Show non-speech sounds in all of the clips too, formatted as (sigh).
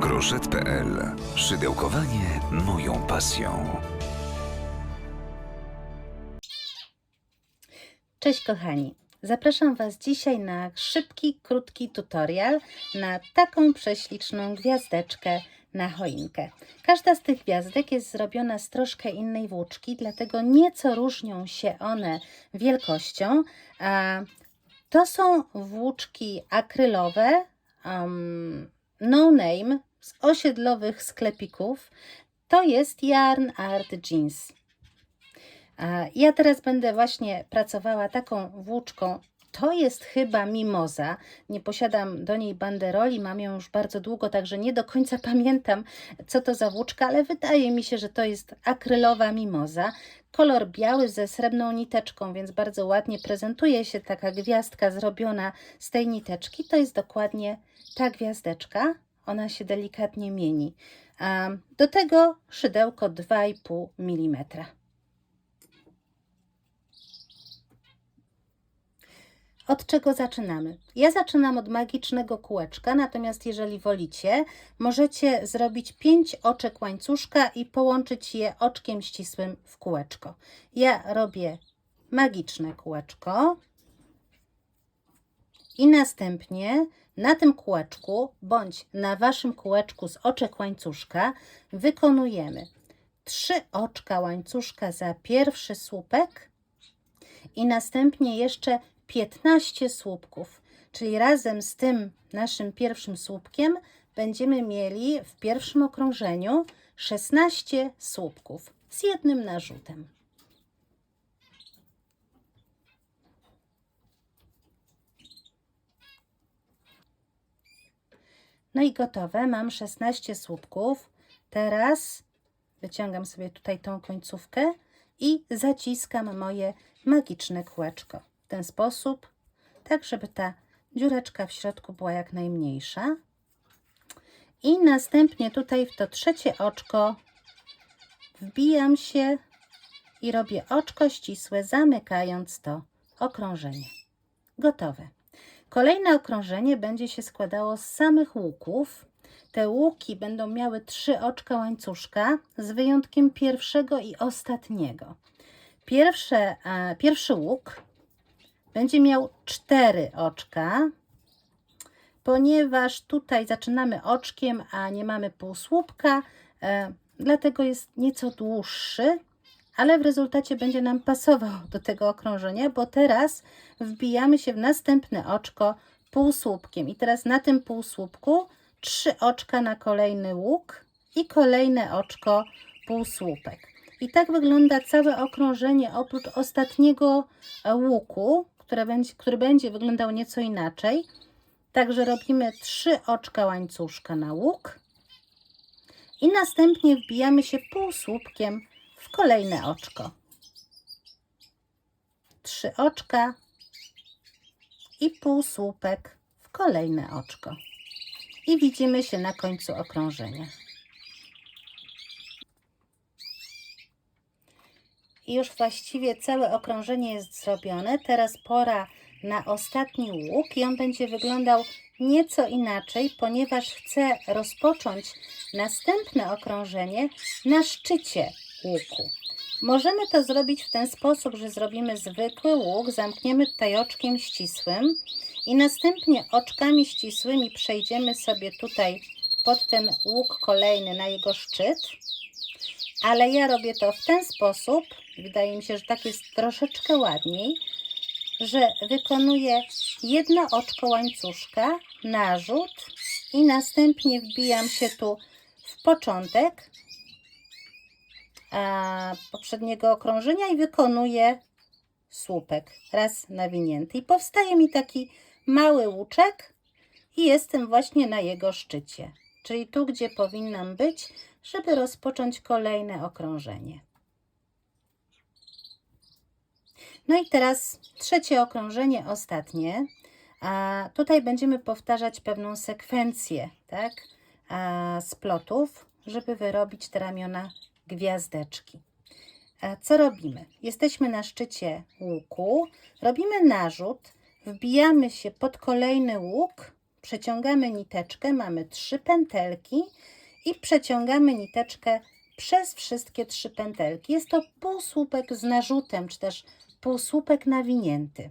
Groszet.pl. Szydełkowanie moją pasją. Cześć kochani. Zapraszam Was dzisiaj na szybki, krótki tutorial na taką prześliczną gwiazdeczkę na choinkę. Każda z tych gwiazdek jest zrobiona z troszkę innej włóczki, dlatego nieco różnią się one wielkością. To są włóczki akrylowe, um, no name, z osiedlowych sklepików. To jest Yarn Art Jeans. A Ja teraz będę właśnie pracowała taką włóczką. To jest chyba mimoza. Nie posiadam do niej banderoli, mam ją już bardzo długo, także nie do końca (laughs) pamiętam, co to za włóczka, ale wydaje mi się, że to jest akrylowa mimoza. Kolor biały ze srebrną niteczką, więc bardzo ładnie prezentuje się taka gwiazdka zrobiona z tej niteczki. To jest dokładnie ta gwiazdeczka. Ona się delikatnie mieni. Do tego szydełko 2,5 mm. Od czego zaczynamy? Ja zaczynam od magicznego kółeczka, natomiast jeżeli wolicie, możecie zrobić 5 oczek łańcuszka i połączyć je oczkiem ścisłym w kółeczko. Ja robię magiczne kółeczko i następnie na tym kółeczku bądź na waszym kółeczku z oczek łańcuszka wykonujemy 3 oczka łańcuszka za pierwszy słupek i następnie jeszcze 15 słupków, czyli razem z tym naszym pierwszym słupkiem będziemy mieli w pierwszym okrążeniu 16 słupków z jednym narzutem. No i gotowe, mam 16 słupków. Teraz wyciągam sobie tutaj tą końcówkę i zaciskam moje magiczne kółeczko w ten sposób, tak żeby ta dziureczka w środku była jak najmniejsza. I następnie tutaj w to trzecie oczko wbijam się i robię oczko ścisłe, zamykając to okrążenie. Gotowe. Kolejne okrążenie będzie się składało z samych łuków. Te łuki będą miały trzy oczka łańcuszka, z wyjątkiem pierwszego i ostatniego. Pierwsze, a, pierwszy łuk będzie miał cztery oczka, ponieważ tutaj zaczynamy oczkiem, a nie mamy półsłupka, e, dlatego jest nieco dłuższy, ale w rezultacie będzie nam pasował (laughs) do tego okrążenia, bo teraz wbijamy się w następne oczko półsłupkiem. I teraz na tym półsłupku trzy oczka na kolejny łuk i kolejne oczko półsłupek. I tak wygląda całe okrążenie oprócz ostatniego e, łuku, będzie, który będzie wyglądał nieco inaczej. Także robimy trzy oczka łańcuszka na łuk i następnie wbijamy się półsłupkiem kolejne oczko. Trzy oczka i półsłupek w kolejne oczko. I widzimy się na końcu okrążenia. I już właściwie całe okrążenie jest zrobione. Teraz pora na ostatni łuk i on będzie wyglądał nieco inaczej, ponieważ chcę rozpocząć następne okrążenie na szczycie łuku. Możemy to zrobić w ten sposób, że zrobimy zwykły łuk, zamkniemy tutaj oczkiem ścisłym i następnie oczkami ścisłymi przejdziemy sobie tutaj pod ten łuk kolejny na jego szczyt. Ale ja robię to w ten sposób, wydaje mi się, że tak jest troszeczkę ładniej, że wykonuję jedno oczko łańcuszka, narzut i następnie wbijam się tu w początek poprzedniego okrążenia i wykonuję słupek raz nawinięty. I powstaje mi taki mały łuczek i jestem właśnie na jego szczycie, czyli tu, gdzie powinnam być, żeby rozpocząć kolejne okrążenie. No i teraz trzecie okrążenie, ostatnie. A tutaj będziemy powtarzać pewną sekwencję, tak, a, splotów, żeby wyrobić te ramiona gwiazdeczki. Co robimy? Jesteśmy na szczycie łuku, robimy narzut, wbijamy się pod kolejny łuk przeciągamy niteczkę, mamy trzy pętelki i przeciągamy niteczkę przez wszystkie trzy pętelki. Jest to półsłupek z narzutem, czy też półsłupek nawinięty.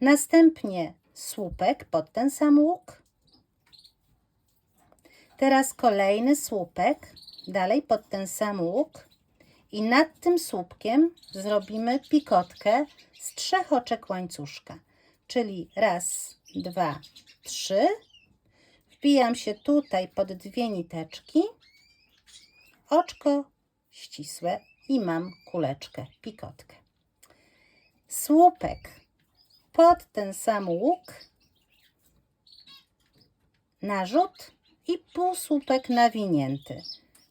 Następnie słupek pod ten sam łuk. Teraz kolejny słupek, dalej pod ten sam łuk. I nad tym słupkiem zrobimy pikotkę z trzech oczek łańcuszka. Czyli raz, dwa, trzy. Wbijam się tutaj pod dwie niteczki. Oczko ścisłe i mam kuleczkę, pikotkę. Słupek pod ten sam łuk. Narzut i półsłupek nawinięty.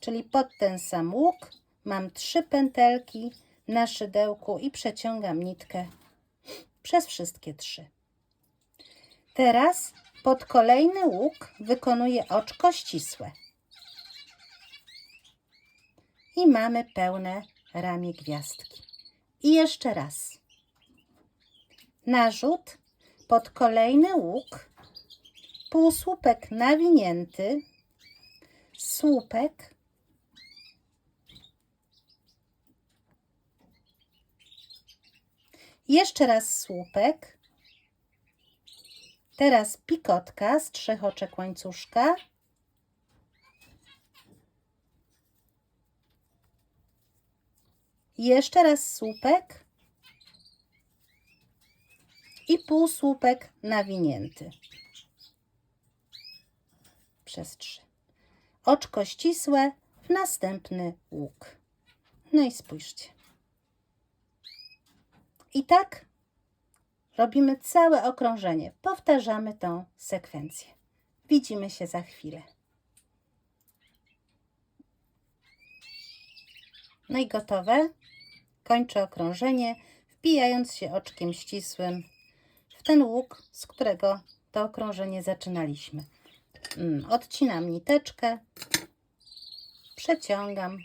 Czyli pod ten sam łuk mam trzy pętelki na szydełku i przeciągam nitkę przez wszystkie trzy. Teraz pod kolejny łuk wykonuję oczko ścisłe. I mamy pełne ramię gwiazdki. I jeszcze raz. Narzut pod kolejny łuk, półsłupek nawinięty, słupek, jeszcze raz słupek, teraz pikotka z trzech oczek łańcuszka, jeszcze raz słupek i półsłupek nawinięty przez trzy. Oczko ścisłe w następny łuk. No i spójrzcie. I tak robimy całe okrążenie. Powtarzamy tą sekwencję. Widzimy się za chwilę. No i gotowe. Kończę okrążenie, wbijając się oczkiem ścisłym w ten łuk, z którego to okrążenie zaczynaliśmy. Mm, Odcinam niteczkę, przeciągam.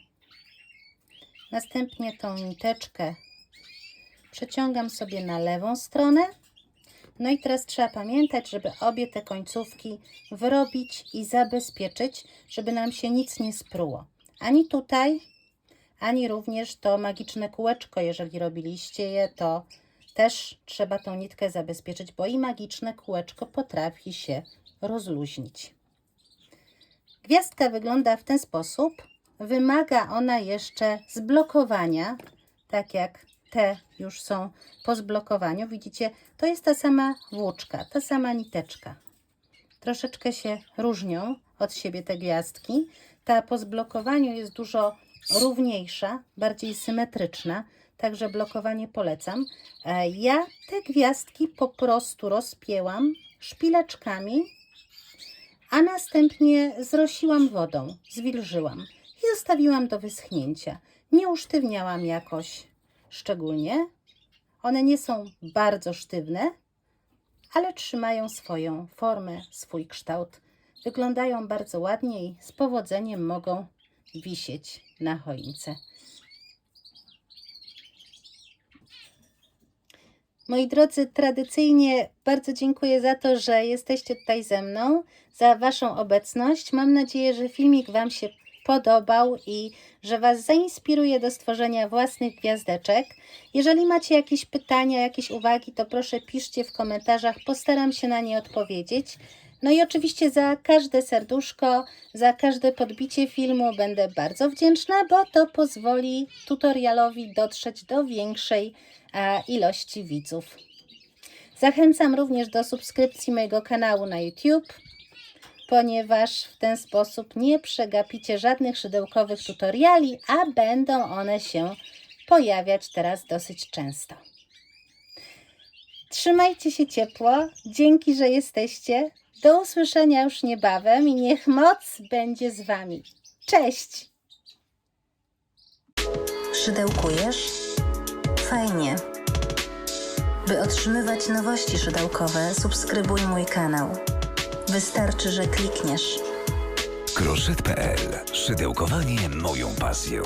Następnie tą niteczkę przeciągam sobie na lewą stronę. No i teraz trzeba pamiętać, żeby obie te końcówki wyrobić i zabezpieczyć, żeby nam się nic nie spruło. Ani tutaj, ani również to magiczne kółeczko, jeżeli robiliście je, to też trzeba tą nitkę zabezpieczyć, bo i magiczne kółeczko potrafi się rozluźnić. Gwiazdka wygląda w ten sposób. Wymaga ona jeszcze zblokowania, tak jak te już są po zblokowaniu. Widzicie, to jest ta sama włóczka, ta sama niteczka. Troszeczkę się różnią od siebie te gwiazdki. Ta po zblokowaniu jest dużo równiejsza, bardziej symetryczna, także blokowanie polecam. E, Ja te gwiazdki po prostu rozpięłam szpileczkami, a następnie zrosiłam wodą, zwilżyłam i zostawiłam do wyschnięcia. Nie usztywniałam jakoś szczególnie. One nie są bardzo sztywne, ale trzymają swoją formę, swój kształt. Wyglądają bardzo ładnie i z powodzeniem mogą wisieć na choince. Moi drodzy, tradycyjnie bardzo dziękuję za to, że jesteście tutaj ze mną, za Waszą obecność. Mam nadzieję, że filmik Wam się podobał i że Was zainspiruje do stworzenia własnych gwiazdeczek. Jeżeli macie jakieś pytania, jakieś uwagi, to proszę piszcie w komentarzach, postaram się na nie odpowiedzieć. No i oczywiście za każde serduszko, za każde podbicie filmu będę bardzo wdzięczna, bo to pozwoli tutorialowi dotrzeć do większej a, ilości widzów. Zachęcam również do subskrypcji mojego kanału na YouTube, ponieważ w ten sposób nie przegapicie żadnych szydełkowych tutoriali, a będą one się pojawiać teraz dosyć często. Trzymajcie się ciepło, dzięki, że jesteście. Do usłyszenia już niebawem i niech moc będzie z Wami. Cześć! Szydełkujesz? Fajnie. By otrzymywać nowości szydełkowe, subskrybuj mój kanał. Wystarczy, że klikniesz. Kroszet.pl. Szydełkowanie moją pasją.